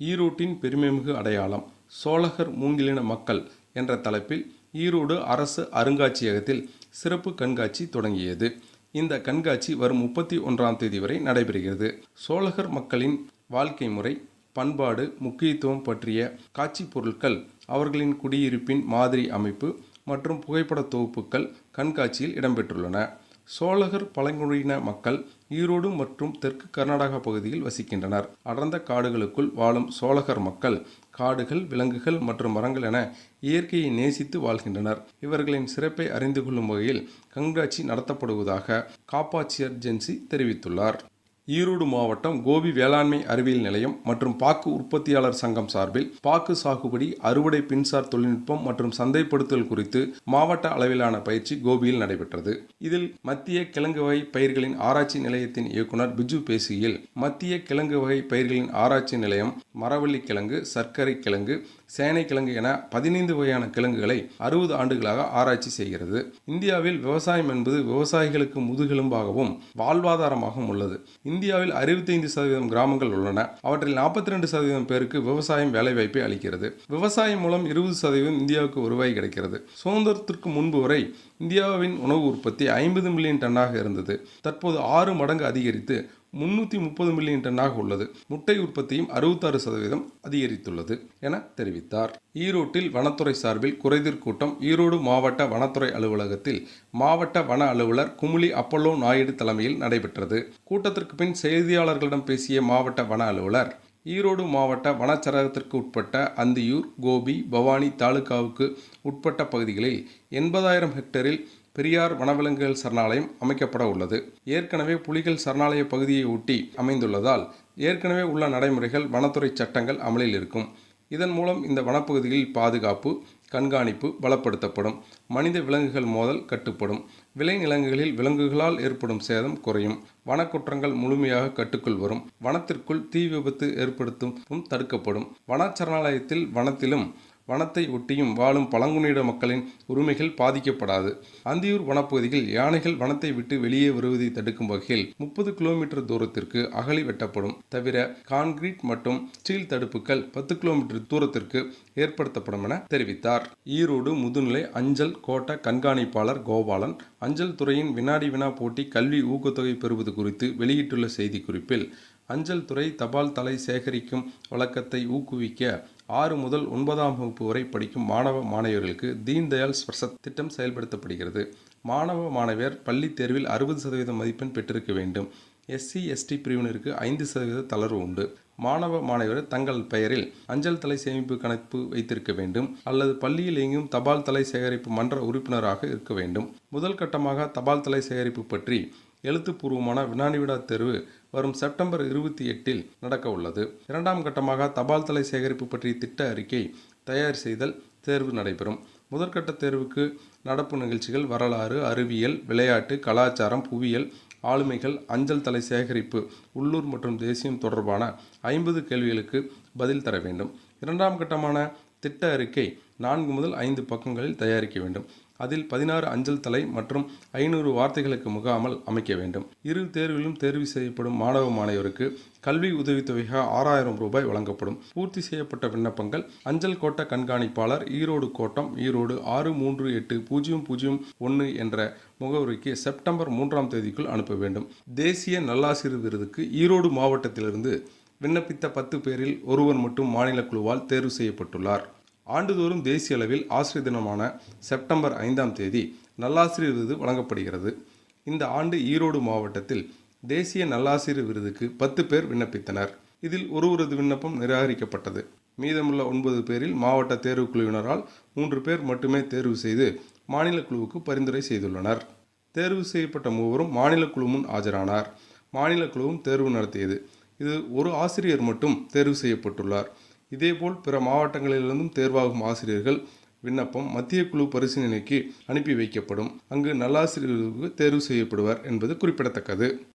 ஈரோட்டின் பெருமைமிகு அடையாளம் சோழகர் மூங்கிலின மக்கள் என்ற தலைப்பில் ஈரோடு அரசு அருங்காட்சியகத்தில் சிறப்பு கண்காட்சி தொடங்கியது. இந்த கண்காட்சி வரும் முப்பத்தி ஒன்றாம் தேதி வரை நடைபெறுகிறது. சோழகர் மக்களின் வாழ்க்கை முறை பண்பாடு முக்கியத்துவம் பற்றிய காட்சிப் பொருட்கள் அவர்களின் குடியிருப்பின் மாதிரி அமைப்பு மற்றும் புகைப்பட தொகுப்புகள் கண்காட்சியில் இடம்பெற்றுள்ளன. சோழகர் பழங்குடியின மக்கள் ஈரோடு மற்றும் தெற்கு கர்நாடகா பகுதியில் வசிக்கின்றனர். அடர்ந்த காடுகளுக்குள் வாழும் சோழகர் மக்கள் காடுகள் விலங்குகள் மற்றும் மரங்கள் என இயற்கையை நேசித்து வாழ்கின்றனர். இவர்களின் சிறப்பை அறிந்து கொள்ளும் வகையில் கண்காட்சி நடத்தப்படுவதாக காப்பாட்சி ஜென்சி தெரிவித்துள்ளார். ஈரோடு மாவட்டம் கோபி வேளாண்மை அறிவியல் நிலையம் மற்றும் பாக்கு உற்பத்தியாளர் சங்கம் சார்பில் பாக்கு சாகுபடி அறுவடை பின்சார் தொழில்நுட்பம் மற்றும் சந்தைப்படுத்தல் குறித்து மாவட்ட அளவிலான பயிற்சி கோபியில் நடைபெற்றது. இதில் மத்திய கிழங்கு வகை பயிர்களின் ஆராய்ச்சி நிலையத்தின் இயக்குனர் பிஜு பேசுகையில் மத்திய கிழங்கு வகை பயிர்களின் ஆராய்ச்சி நிலையம் மரவள்ளி கிழங்கு சர்க்கரை கிழங்கு சேனை கிழங்கு என பதினைந்து வகையான கிழங்குகளை அறுபது ஆண்டுகளாக ஆராய்ச்சி செய்கிறது. இந்தியாவில் விவசாயம் என்பது விவசாயிகளுக்கு முதுகெலும்பாகவும் வாழ்வாதாரமாகவும் உள்ளது. இந்தியாவில் அறுபத்தைந்து சதவீதம் கிராமங்கள் உள்ளன. அவற்றில் நாற்பத்தி ரெண்டு சதவீதம் பேருக்கு விவசாயம் வேலைவாய்ப்பை அளிக்கிறது. விவசாயம் மூலம் இருபது சதவீதம் இந்தியாவுக்கு வருவாய் கிடைக்கிறது. சுதந்திரத்திற்கு முன்பு வரை இந்தியாவின் உணவு உற்பத்தி ஐம்பது மில்லியன் டன்னாக இருந்தது. தற்போது ஆறு மடங்கு அதிகரித்து முன்னூற்றி முப்பது மில்லியன் டன்னாக உள்ளது. முட்டை உற்பத்தியும் அறுபத்தாறு சதவீதம் அதிகரித்துள்ளது என தெரிவித்தார். ஈரோட்டில் வனத்துறை சார்பில் குறைதீர் கூட்டம் ஈரோடு மாவட்ட வனத்துறை அலுவலகத்தில் மாவட்ட வன அலுவலர் குமுளி அப்பல்லோ நாயுடு தலைமையில் நடைபெற்றது. கூட்டத்திற்கு பின் செய்தியாளர்களிடம் பேசிய மாவட்ட வன அலுவலர் ஈரோடு மாவட்ட வனச்சரகத்திற்கு உட்பட்ட அந்தியூர் கோபி பவானி தாலுகாவுக்கு உட்பட்ட பகுதிகளில் எண்பதாயிரம் ஹெக்டேரில் பெரியார் வனவிலங்குகள் சரணாலயம் அமைக்கப்பட உள்ளது. ஏற்கனவே புலிகள் சரணாலய பகுதியை ஒட்டி அமைந்துள்ளதால் ஏற்கனவே உள்ள நடைமுறைகள் வனத்துறை சட்டங்கள் அமலில் இருக்கும். இதன் மூலம் இந்த வனப்பகுதியில் பாதுகாப்பு கண்காணிப்பு பலப்படுத்தப்படும். மனித விலங்குகள் மோதல் கட்டுப்படும். விளைநிலங்களில் விலங்குகளால் ஏற்படும் சேதம் குறையும். வனக்குற்றங்கள் முழுமையாக கட்டுக்குள் வரும். வனத்திற்குள் தீ விபத்து ஏற்படுத்தும் தடுக்கப்படும். வனச்சரணாலயத்தில் வனத்திலும் வனத்தை ஒட்டியும் வாழும் பழங்குடியின மக்களின் உரிமைகள் பாதிக்கப்படாது. அந்தியூர் வனப்பகுதியில் யானைகள் வனத்தை விட்டு வெளியே வருவதை தடுக்கும் வகையில் முப்பது கிலோமீட்டர் தூரத்திற்கு அகழி வெட்டப்படும். தவிர கான்கிரீட் மற்றும் ஸ்டீல் தடுப்புகள் பத்து கிலோமீட்டர் தூரத்திற்கு ஏற்படுத்தப்படும் என தெரிவித்தார். ஈரோடு முதுநிலை அஞ்சல் கோட்ட கண்காணிப்பாளர் கோபாலன் அஞ்சல் துறையின் வினாடி வினா போட்டி கல்வி ஊக்கத்தொகை பெறுவது குறித்து வெளியிட்டுள்ள செய்திக்குறிப்பில் அஞ்சல் துறை தபால் தலை சேகரிக்கும் வழக்கத்தை ஊக்குவிக்க ஆறு முதல் ஒன்பதாம் வகுப்பு வரை படிக்கும் மாணவ மாணவியர்களுக்கு தீன்தயாள் ஸ்பர்சத் திட்டம் செயல்படுத்தப்படுகிறது. மாணவ மாணவியர் பள்ளி தேர்வில் அறுபது சதவீதம் மதிப்பெண் பெற்றிருக்க வேண்டும். எஸ்சி எஸ்டி பிரிவினருக்கு ஐந்து சதவீத தளர்வு உண்டு. மாணவ மாணவியர் தங்கள் பெயரில் அஞ்சல் தலை சேமிப்பு கணக்கு வைத்திருக்க வேண்டும் அல்லது பள்ளியில் இயங்கும் தபால் தலை சேகரிப்பு மன்ற உறுப்பினராக இருக்க வேண்டும். முதல் கட்டமாக தபால் தலை சேகரிப்பு பற்றி எழுத்துப்பூர்வமான வினாடி விடா தேர்வு வரும் செப்டம்பர் இருபத்தி எட்டில் நடக்க உள்ளது. இரண்டாம் கட்டமாக தபால் தலை சேகரிப்பு பற்றிய திட்ட அறிக்கை தயார் செய்தல் தேர்வு நடைபெறும். முதற்கட்ட தேர்வுக்கு நடப்பு நிகழ்ச்சிகள் வரலாறு அறிவியல் விளையாட்டு கலாச்சாரம் புவியியல் ஆளுமைகள் அஞ்சல் தலை சேகரிப்பு உள்ளூர் மற்றும் தேசியம் தொடர்பான ஐம்பது கேள்விகளுக்கு பதில் தர வேண்டும். இரண்டாம் கட்டமான திட்ட அறிக்கை நான்கு முதல் ஐந்து பக்கங்களில் தயாரிக்க வேண்டும். அதில் பதினாறு அஞ்சல் தலை மற்றும் ஐநூறு வார்த்தைகளுக்கு முகாமல் அமைக்க வேண்டும். இரு தேர்விலும் தேர்வு செய்யப்படும் மாணவ மாணவருக்கு கல்வி உதவித்தொகையாக ஆறாயிரம் ரூபாய் வழங்கப்படும். பூர்த்தி செய்யப்பட்ட விண்ணப்பங்கள் அஞ்சல் கோட்ட கண்காணிப்பாளர் ஈரோடு கோட்டம் ஈரோடு ஆறு மூன்று எட்டு பூஜ்ஜியம் பூஜ்ஜியம் ஒன்று என்ற முகவரிக்கு செப்டம்பர் மூன்றாம் தேதிக்குள் அனுப்ப வேண்டும். தேசிய நல்லாசிரியர் விருதுக்கு ஈரோடு மாவட்டத்திலிருந்து விண்ணப்பித்த பத்து பேரில் ஒருவர் மட்டும் மாநில குழுவால் தேர்வு செய்யப்பட்டுள்ளார். ஆண்டுதோறும் தேசிய அளவில் ஆசிரியர் தினமான செப்டம்பர் ஐந்தாம் தேதி நல்லாசிரியர் விருது வழங்கப்படுகிறது. இந்த ஆண்டு ஈரோடு மாவட்டத்தில் தேசிய நல்லாசிரியர் விருதுக்கு பத்து பேர் விண்ணப்பித்தனர். இதில் ஒருவரது விண்ணப்பம் நிராகரிக்கப்பட்டது. மீதமுள்ள ஒன்பது பேரில் மாவட்ட தேர்வு குழுவினரால் மூன்று பேர் மட்டுமே தேர்வு செய்து மாநில குழுவுக்கு பரிந்துரை செய்துள்ளனர். தேர்வு செய்யப்பட்ட மூவரும் மாநில குழு முன் ஆஜரானார். மாநில குழுவும் தேர்வு நடத்தியது. இது ஒரு ஆசிரியர் மட்டும் தேர்வு செய்யப்பட்டுள்ளார். இதேபோல் பிற மாவட்டங்களிலிருந்தும் தேர்வாகும் ஆசிரியர்கள் விண்ணப்பம் மத்திய குழு பரிசீலனைக்கு அனுப்பி வைக்கப்படும். அங்கு நல்லாசிரியர்களுக்கு தேர்வு செய்யப்படுவர் என்பது குறிப்பிடத்தக்கது.